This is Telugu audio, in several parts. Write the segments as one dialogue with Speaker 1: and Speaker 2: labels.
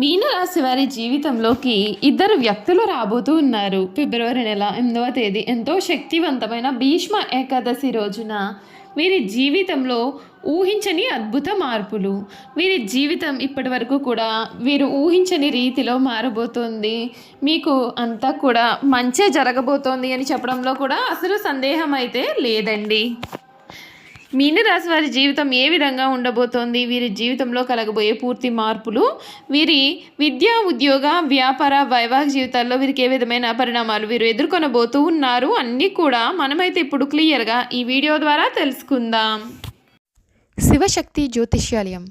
Speaker 1: మీనరాశి వారి జీవితంలోకి ఇద్దరు వ్యక్తులు రాబోతూ ఉన్నారు. ఫిబ్రవరి నెల ఎనిమిదవ తేదీ ఎంతో శక్తివంతమైన భీష్మ ఏకాదశి రోజున వీరి జీవితంలో ఊహించని అద్భుత మార్పులు వీరి జీవితం ఇప్పటి వరకు కూడా వీరు ఊహించని రీతిలో మారబోతోంది. మీకు అంతా కూడా మంచే జరగబోతోంది అని చెప్పడంలో కూడా అసలు సందేహం అయితే లేదండి. మీనరాశి వారి జీవితం ఏ విధంగా ఉండబోతోంది? వీరి జీవితంలో కలగబోయే పూర్తి మార్పులు? వీరి విద్యా ఉద్యోగ వ్యాపార వైవాహిక జీవితాల్లో వీరికి ఏ విధమైన పరిణామాలు వీరు ఎదుర్కొనబోతూ ఉన్నారు? అన్నీ కూడా మనమైతే ఇప్పుడు క్లియర్గా ఈ వీడియో ద్వారా తెలుసుకుందాం.
Speaker 2: శివశక్తి జ్యోతిష్యాలయం.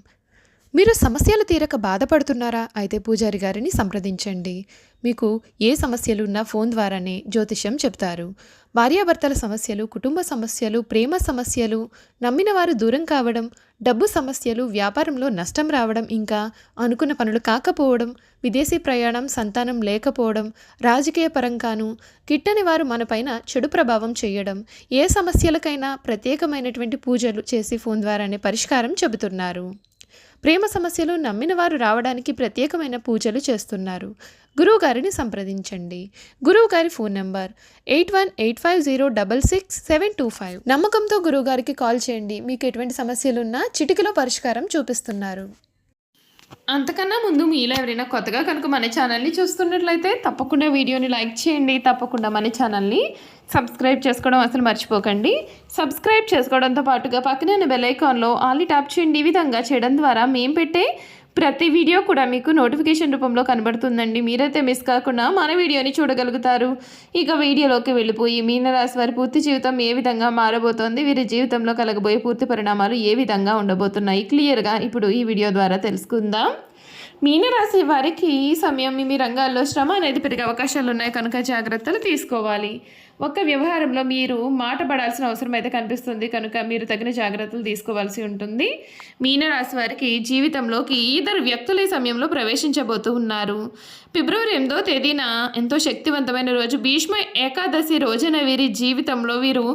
Speaker 2: మీరు సమస్యలు తీరక బాధపడుతున్నారా? అయితే పూజారి గారిని సంప్రదించండి. మీకు ఏ సమస్యలు ఉన్నా ఫోన్ ద్వారానే జ్యోతిష్యం చెప్తారు. భార్యాభర్తల సమస్యలు కుటుంబ సమస్యలు ప్రేమ సమస్యలు నమ్మిన వారు దూరం కావడం డబ్బు సమస్యలు వ్యాపారంలో నష్టం రావడం ఇంకా అనుకున్న పనులు కాకపోవడం విదేశీ ప్రయాణం సంతానం లేకపోవడం రాజకీయ పరంగాను గిట్టని వారు మనపైన చెడు ప్రభావం చేయడం ఏ సమస్యలకైనా ప్రత్యేకమైనటువంటి పూజలు చేసి ఫోన్ ద్వారానే పరిష్కారం చెబుతున్నారు. ప్రేమ సమస్యలు నమ్మిన వారు రావడానికి ప్రత్యేకమైన పూజలు చేస్తున్నారు. గురువు గారిని సంప్రదించండి. గురువు గారి phone number eight one eight five zero double six seven two five. నమ్మకంతో గురువు గారికి కాల్ చేయండి. మీకు ఎటువంటి సమస్యలున్నా చిటికలో పరిష్కారం చూపిస్తున్నారు.
Speaker 1: అంతకన్నా ముందు మీలో ఎవరైనా కొత్తగా కనుక మన ఛానల్ని చూస్తున్నట్లయితే తప్పకుండా వీడియోని లైక్ చేయండి తప్పకుండా మన ఛానల్ని సబ్స్క్రైబ్ చేసుకోవడం అసలు మర్చిపోకండి. సబ్స్క్రైబ్ చేసుకోవడంతో పాటుగా పక్కనే ఉన్న బెల్ ఐకాన్లో ఆల్ని ట్యాప్ చేయండి. ఈ విధంగా చేయడం ద్వారా మేము పెట్టే ప్రతి వీడియో కూడా మీకు నోటిఫికేషన్ రూపంలో కనబడుతుందండి. మీరైతే మిస్ కాకుండా మన వీడియోని చూడగలుగుతారు. ఇక వీడియోలోకి వెళ్ళిపోయి మీనరాశి వారి పూర్తి జీవితం ఏ విధంగా మారబోతోంది? వీరి జీవితంలో కలగబోయే పూర్తి పరిణామాలు ఏ విధంగా ఉండబోతున్నాయి? క్లియర్గా ఇప్పుడు ఈ వీడియో ద్వారా తెలుసుకుందాం. మీనరాశి వారికి ఈ సమయం మీ రంగాల్లో శ్రమ అనేది పెరిగే అవకాశాలు ఉన్నాయి. కనుక జాగ్రత్తలు తీసుకోవాలి. ఒక్క వ్యవహారంలో మీరు మాట పడాల్సిన అవసరం అయితే కనిపిస్తుంది. కనుక మీరు తగిన జాగ్రత్తలు తీసుకోవాల్సి ఉంటుంది. మీనరాశి వారికి జీవితంలోకి ఇద్దరు వ్యక్తులు ఈ సమయంలో ప్రవేశించబోతూ ఉన్నారు. ఫిబ్రవరి ఎనిమిదో తేదీన ఎంతో శక్తివంతమైన రోజు. భీష్మ ఏకాదశి రోజున వీరి జీవితంలో వీరు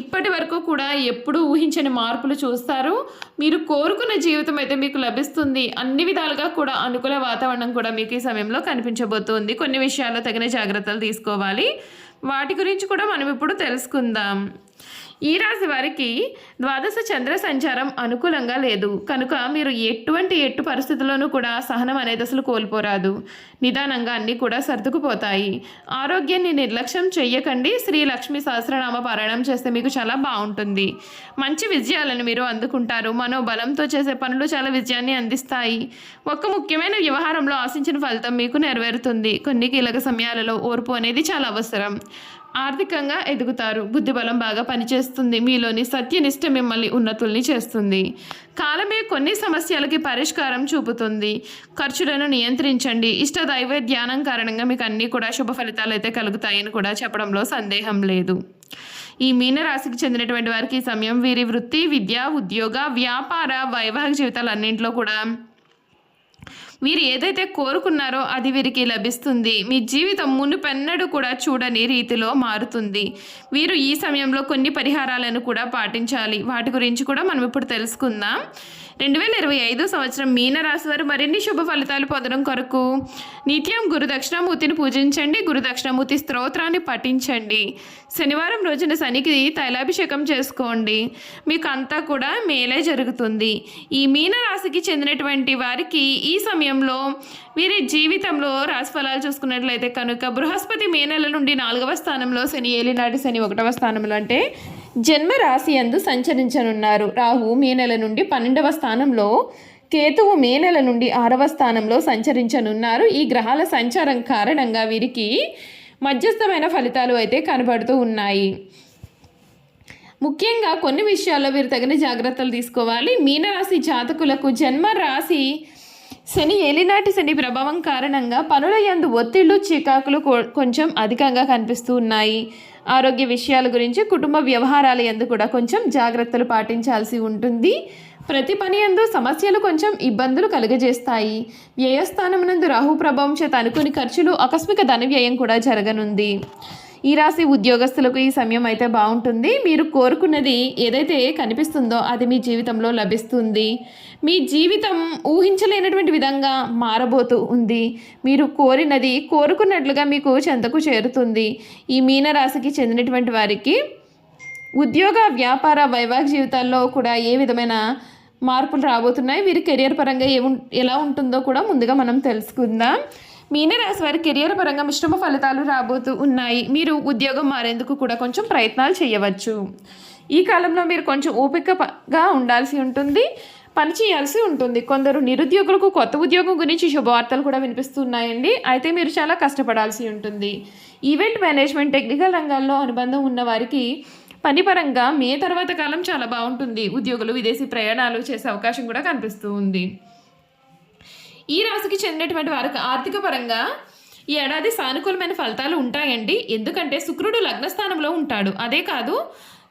Speaker 1: ఇప్పటి వరకు కూడా ఎప్పుడూ ఊహించని మార్పులు చూస్తారు. మీరు కోరుకున్న జీవితం అయితే మీకు లభిస్తుంది. అన్ని విధాలుగా కూడా అనుకూల వాతావరణం కూడా మీకు ఈ సమయంలో కనిపించబోతోంది. కొన్ని విషయాల్లో తగిన జాగ్రత్తలు తీసుకోవాలి. వాటి గురించి కూడా మనం ఇప్పుడు తెలుసుకుందాం. ఈ రాశి వారికి ద్వాదశ చంద్ర సంచారం అనుకూలంగా లేదు. కనుక మీరు ఎటువంటి ఎట్టు పరిస్థితుల్లోనూ కూడా సహనం అనేది అసలు కోల్పోరాదు. నిదానంగా అన్నీ కూడా సర్దుకుపోతాయి. ఆరోగ్యాన్ని నిర్లక్ష్యం చెయ్యకండి. శ్రీ లక్ష్మీ సహస్రనామ పారాయణం చేస్తే మీకు చాలా బాగుంటుంది. మంచి విజయాలను మీరు అందుకుంటారు. మనోబలంతో చేసే పనులు చాలా విజయాన్ని అందిస్తాయి. ఒక ముఖ్యమైన వ్యవహారంలో ఆశించిన ఫలితం మీకు నెరవేరుతుంది. కొన్ని కీలక సమయాలలో ఓర్పు అనేది చాలా అవసరం. ఆర్థికంగా ఎదుగుతారు. బుద్ధిబలం బాగా పనిచేస్తుంది. మీలోని సత్యనిష్ట మిమ్మల్ని ఉన్నతుల్ని చేస్తుంది. కాలమే కొన్ని సమస్యలకి పరిష్కారం చూపుతుంది. ఖర్చులను నియంత్రించండి. ఇష్ట దైవ ధ్యానం కారణంగా మీకు అన్నీ కూడా శుభ ఫలితాలు అయితే కలుగుతాయని కూడా చెప్పడంలో సందేహం లేదు. ఈ మీనరాశికి చెందినటువంటి వారికి ఈ సమయం వీరి వృత్తి విద్య ఉద్యోగ వ్యాపార వైవాహిక జీవితాలన్నింటిలో కూడా వీరు ఏదైతే కోరుకున్నారో అది వీరికి లభిస్తుంది. మీ జీవితం మునుపెన్నడూ కూడా చూడని రీతిలో మారుతుంది. వీరు ఈ సమయంలో కొన్ని పరిహారాలను కూడా పాటించాలి. వాటి గురించి కూడా మనం ఇప్పుడు తెలుసుకుందాం. రెండు వేల ఇరవై ఐదు సంవత్సరం మీనరాశి వారు మరిన్ని శుభ ఫలితాలు పొందడం కొరకు నిత్యం గురుదక్షిణామూర్తిని పూజించండి గురుదక్షిణామూర్తి స్తోత్రాన్ని పఠించండి. శనివారం రోజున శనికి తైలాభిషేకం చేసుకోండి. మీకు అంతా కూడా మేలే జరుగుతుంది. ఈ మీనరాశికి చెందినటువంటి వారికి ఈ సమయంలో వీరి జీవితంలో రాశి ఫలాలు చూసుకున్నట్లయితే కనుక బృహస్పతి మే నెల నుండి నాలుగవ స్థానంలో శని ఏలినాటి శని ఒకటవ స్థానంలో అంటే జన్మ రాశి అందు సంచరించనున్నారు. రాహు మే నెల నుండి పన్నెండవ స్థానంలో కేతువు మే నెల నుండి ఆరవ స్థానంలో సంచరించనున్నారు. ఈ గ్రహాల సంచారం కారణంగా వీరికి మధ్యస్థమైన ఫలితాలు అయితే కనబడుతూ ఉన్నాయి. ముఖ్యంగా కొన్ని విషయాల్లో వీరు తగిన జాగ్రత్తలు తీసుకోవాలి. మీనరాశి జాతకులకు జన్మ రాశి శని ఏలినాటి శని ప్రభావం కారణంగా పనుల యందు ఒత్తిళ్ళు చికాకులు కొంచెం అధికంగా కనిపిస్తూ ఉన్నాయి. ఆరోగ్య విషయాల గురించి కుటుంబ వ్యవహారాల యందు కూడా కొంచెం జాగ్రత్తలు పాటించాల్సి ఉంటుంది. ప్రతి పని యందు సమస్యలు కొంచెం ఇబ్బందులు కలుగజేస్తాయి. వ్యయస్థానం నందు రాహు ప్రభావం చేత అనుకుని ఖర్చులు ఆకస్మిక ధన వ్యయం కూడా జరగనుంది. ఈ రాశి ఉద్యోగస్తులకు ఈ సమయం అయితే బాగుంటుంది. మీరు కోరుకున్నది ఏదైతే కనిపిస్తుందో అది మీ జీవితంలో లభిస్తుంది. మీ జీవితం ఊహించలేనటువంటి విధంగా మారబోతూ ఉంది. మీరు కోరినది కోరుకున్నట్లుగా మీకు చెంతకు చేరుతుంది. ఈ మీనరాశికి చెందినటువంటి వారికి ఉద్యోగ వ్యాపార వైవాహిక జీవితాల్లో కూడా ఏ విధమైన మార్పులు రాబోతున్నాయి? వీరి కెరియర్ పరంగా ఏ ఎలా ఉంటుందో కూడా ముందుగా మనం తెలుసుకుందాం. మీనరాశి వారి కెరియర్ పరంగా మిశ్రమ ఫలితాలు రాబోతూ ఉన్నాయి. మీరు ఉద్యోగం మారేందుకు కూడా కొంచెం ప్రయత్నాలు చేయవచ్చు. ఈ కాలంలో మీరు కొంచెం ఓపికగా ఉండాల్సి ఉంటుంది. పని చేయాల్సి ఉంటుంది. కొందరు నిరుద్యోగులకు కొత్త ఉద్యోగం గురించి శుభవార్తలు కూడా వినిపిస్తున్నాయండి. అయితే మీరు చాలా కష్టపడాల్సి ఉంటుంది. ఈవెంట్ మేనేజ్మెంట్ టెక్నికల్ రంగాల్లో అనుబంధం ఉన్న వారికి పనిపరంగా మే తర్వాత కాలం చాలా బాగుంటుంది. ఉద్యోగులు విదేశీ ప్రయాణాలు చేసే అవకాశం కూడా కనిపిస్తూ ఉంది. ఈ రాశికి చెందినటువంటి వారికి ఆర్థిక పరంగా ఈ ఏడాది సానుకూలమైన ఫలితాలు ఉంటాయండి. ఎందుకంటే శుక్రుడు లగ్నస్థానంలో ఉంటాడు. అదే కాదు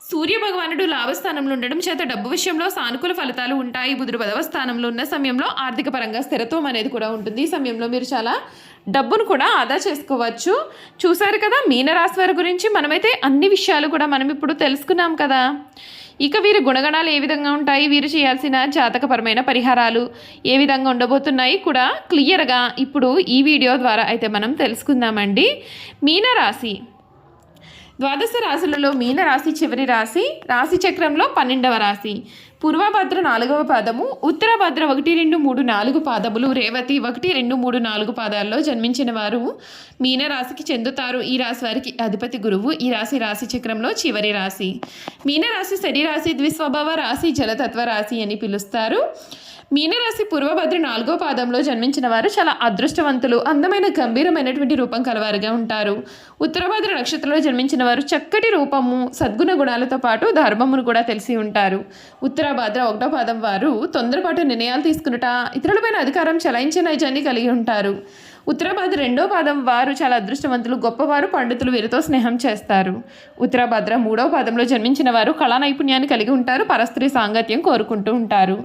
Speaker 1: సూర్య భగవానుడు లాభస్థానంలో ఉండడం చేత డబ్బు విషయంలో సానుకూల ఫలితాలు ఉంటాయి. బుధుడు పదవ స్థానంలో ఉన్న సమయంలో ఆర్థిక పరంగా స్థిరత్వం అనేది కూడా ఉంటుంది. ఈ సమయంలో మీరు చాలా డబ్బును కూడా ఆదా చేసుకోవచ్చు. చూసారు కదా మీనరాశి వారి గురించి మనమైతే అన్ని విషయాలు కూడా మనం ఇప్పుడు తెలుసుకున్నాం కదా. ఇక వీరి గుణగణాలు ఏ విధంగా ఉంటాయి? వీరు చేయాల్సిన జాతకపరమైన పరిహారాలు ఏ విధంగా ఉండబోతున్నాయి కూడా క్లియర్గా ఇప్పుడు ఈ వీడియో ద్వారా అయితే మనం తెలుసుకుందామండి. మీనరాశి. ద్వాదశ రాశులలో మీన రాశి చివరి రాశి. రాశి చక్రంలో పన్నెండవ రాశి. పూర్వభద్ర నాలుగవ పాదము ఉత్తరభద్ర ఒకటి రెండు మూడు నాలుగు పాదములు రేవతి ఒకటి రెండు మూడు నాలుగు పాదాల్లో జన్మించిన వారు మీనరాశికి చెందుతారు. ఈ రాశి వారికి అధిపతి గురువు. ఈ రాశి రాశి చక్రంలో చివరి రాశి. మీనరాశి శరీరాశి ద్విస్వభావ రాశి జలతత్వ రాశి అని పిలుస్తారు. మీనరాశి పూర్వభద్ర నాలుగో పాదంలో జన్మించిన వారు చాలా అదృష్టవంతులు అందమైన గంభీరమైనటువంటి రూపం కలవారుగా ఉంటారు. ఉత్తరభద్ర నక్షత్రంలో జన్మించిన వారు చక్కటి రూపము సద్గుణ గుణాలతో పాటు ధర్మమును కూడా తెలిసి ఉంటారు. ఉత్తరభద్ర ఒకటో పాదం వారు తొందరపాటు నిర్ణయాలు తీసుకునుట ఇతరులపైన అధికారం చలాయించే నైజాన్ని కలిగి ఉంటారు. ఉత్తరభద్ర రెండో పాదం వారు చాలా అదృష్టవంతులు గొప్పవారు పండితులు వీరితో స్నేహం చేస్తారు. ఉత్తరభద్ర మూడో పాదంలో జన్మించిన వారు కళా నైపుణ్యాన్ని కలిగి ఉంటారు పరస్త్రీ సాంగత్యం కోరుకుంటూ ఉంటారు.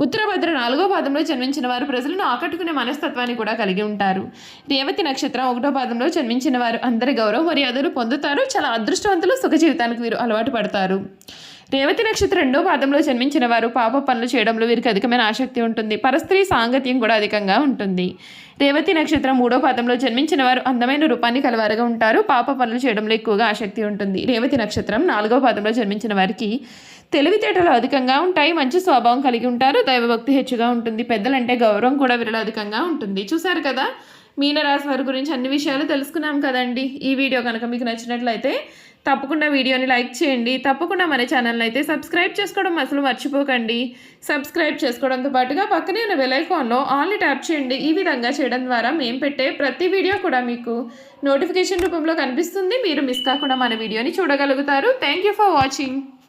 Speaker 1: ఉత్తరభద్ర నాలుగో పాదంలో జన్మించిన వారు ప్రజలను ఆకట్టుకునే మనస్తత్వాన్ని కూడా కలిగి ఉంటారు. రేవతి నక్షత్రం ఒకటో పాదంలో జన్మించిన వారు అందరి గౌరవ మర్యాదలు పొందుతారు చాలా అదృష్టవంతులు సుఖ జీవితానికి వీరు అలవాటు పడతారు. రేవతి నక్షత్రం రెండో పాదంలో జన్మించిన వారు పాప పనులు చేయడంలో వీరికి అధికమైన ఆసక్తి ఉంటుంది. పరస్త్రీ సాంగత్యం కూడా అధికంగా ఉంటుంది. రేవతి నక్షత్రం మూడో పాదంలో జన్మించిన వారు అందమైన రూపాన్ని కలవారుగా ఉంటారు. పాప పనులు చేయడంలో ఎక్కువగా ఆసక్తి ఉంటుంది. రేవతి నక్షత్రం నాలుగో పాదంలో జన్మించిన వారికి తెలివితేటలు అధికంగా ఉంటాయి. మంచి స్వభావం కలిగి ఉంటారు. దైవభక్తి హెచ్చుగా ఉంటుంది. పెద్దలంటే గౌరవం కూడా వీరిలో అధికంగా ఉంటుంది. చూసారు కదా? మీనరాశి వారి గురించి అన్ని విషయాలు తెలుసుకున్నాం కదండి. ఈ వీడియో కనుక మీకు నచ్చినట్లయితే తప్పకుండా వీడియోని లైక్ చేయండి. తప్పకుండా మన ఛానల్ని అయితే సబ్స్క్రైబ్ చేసుకోవడం అసలు మర్చిపోకండి. సబ్స్క్రైబ్ చేసుకోవడంతో పాటుగా పక్కనే ఉన్న బెల్ ఆల్ని ట్యాప్ చేయండి. ఈ విధంగా చేయడం ద్వారా మేము పెట్టే ప్రతి వీడియో కూడా మీకు నోటిఫికేషన్ రూపంలో కనిపిస్తుంది. మీరు మిస్ కాకుండా మన వీడియోని చూడగలుగుతారు. Thank you for watching